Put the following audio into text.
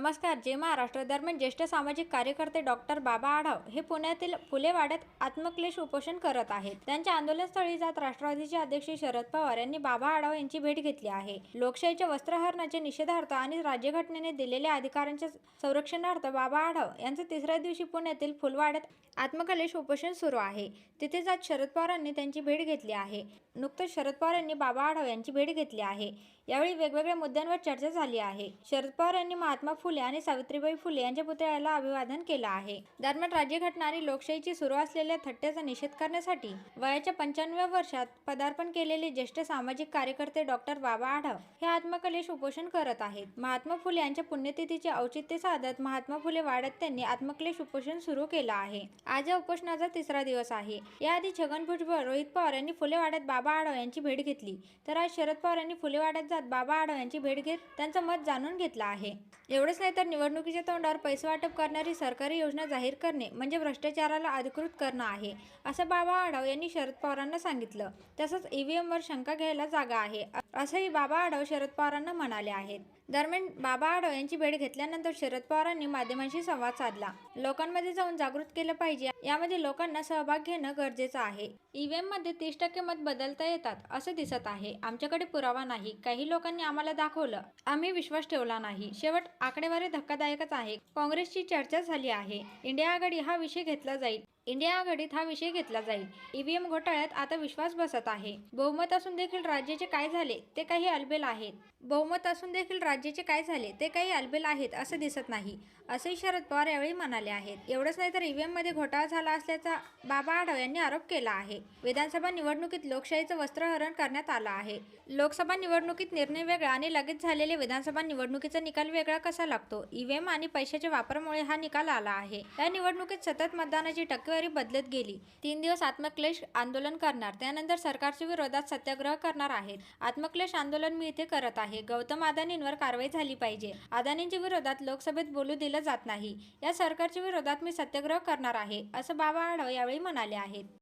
नमस्कार जे महाराष्ट्र दरम्यान ज्येष्ठ सामाजिक कार्यकर्ते डॉक्टर बाबा आढाव हे पुण्यातील फुलेवाड्यात आत्मक्लेश उपोषण करत आहेत. त्यांच्या आंदोलनस्थळी जात राष्ट्रवादीचे अध्यक्ष शरद पवार यांनी बाबा आढाव यांची भेट घेतली आहे. लोकशाहीच्या वस्त्रहरणाच्या निषेधार्थ आणि राज्यघटनेने दिलेल्या अधिकारांच्या संरक्षणार्थ बाबा आढाव यांचं तिसऱ्या दिवशी पुण्यातील फुलवाड्यात आत्मकलेश उपोषण सुरू आहे. तिथे जात शरद पवारांनी त्यांची भेट घेतली आहे. नुकतंच शरद पवार यांनी बाबा आढाव यांची भेट घेतली आहे. यावेळी वेगवेगळ्या मुद्द्यांवर चर्चा झाली आहे. शरद पवार यांनी महात्मा फुले फुले आणि सावित्रीबाई फुले यांच्या पुतळ्याला अभिवादन केलं आहे. दरम्यान राज्यघटना आणि लोकशाहीची सुरू असलेल्या थट्ट्याचा निषेध करण्यासाठी वयाच्या पंच्याण्णव्या वर्षात पदार्पण केलेले ज्येष्ठ सामाजिक कार्यकर्ते डॉक्टर बाबा आढाव हे आत्मकलेश उपोषण करत आहेत. महात्मा फुले यांच्या पुण्यतिथीचे औचित्य साधत महात्मा फुले वाड्यात त्यांनी आत्मकलेश उपोषण सुरू केलं आहे. आज या उपोषणाचा तिसरा दिवस आहे. याआधी छगन भुजबळ रोहित पवार यांनी फुलेवाड्यात बाबा आढाव यांची भेट घेतली. तर आज शरद पवार यांनी फुलेवाड्यात जात बाबा आढाव यांची भेट घेत त्यांचं मत जाणून घेतलं आहे. एवढंच नाही तर निवडणुकीच्या तोंडावर पैसे वाटप करणारी सरकारी योजना जाहीर करणे म्हणजे भ्रष्टाचाराला अधिकृत करणं आहे असं बाबा आढाव यांनी शरद पवारांना सांगितलं. तसंच ईव्हीएमवर शंका घ्यायला जागा आहे असंही बाबा आढाव शरद पवारांना म्हणाले आहेत. दरम्यान बाबा आढाव यांची भेट घेतल्यानंतर शरद पवारांनी माध्यमांशी संवाद साधला. लोकांमध्ये जाऊन जागृत केलं पाहिजे. यामध्ये लोकांना सहभाग घेणं गरजेचं आहे. ईव्हीएममध्ये तीस टक्के मत बदलता येतात असं दिसत आहे. आमच्याकडे पुरावा नाही. काही लोकांनी आम्हाला दाखवलं. आम्ही विश्वास ठेवला नाही. शेवट आकडेवारी धक्कादायकच आहे. काँग्रेसची चर्चा झाली आहे. इंडिया आघाडी हा विषय घेतला जाईल. इंडिया आघाडीत हा विषय घेतला जाईल. ईव्हीएम घोटाळ्यात आता विश्वास बसत आहे. बहुमत असून देखील राज्याचे काय झाले ते काही अलबेल आहेत. बहुमत असून देखील राज्याचे काय झाले ते काही अलबेल आहेत असं दिसत नाही असंही शरद पवार यावेळी म्हणाले आहेत. एवढंच नाही तर ईव्हीएममध्ये घोटाळा झाला असल्याचा बाबा आढाव यांनी आरोप केला आहे. विधानसभा निवडणुकीत लोकशाहीचं वस्त्रहरण करण्यात आलं आहे. लोकसभा निवडणुकीत निर्णय वेगळा आणि लगेच झालेले विधानसभा निवडणुकीचा निकाल वेगळा कसा लागतो? ईव्हीएम आणि पैशाच्या वापरामुळे हा निकाल आला आहे. या निवडणुकीत सतत मतदानाची टक्केवारी बदलत गेली. तीन दिवस आत्मक्लेश आंदोलन करणार त्यानंतर सरकारच्या विरोधात सत्याग्रह करणार आहेत. आत्मक्लेश आंदोलन मी इथे करत आहे. गौतम अदानींवर कारवाई झाली पाहिजे. अदानींच्या विरोधात लोकसभेत बोलू दिलं जात नाही. या सरकारच्या विरोधात मी सत्याग्रह करणार आहे असं बाबा आढाव यावेळी म्हणाले आहेत.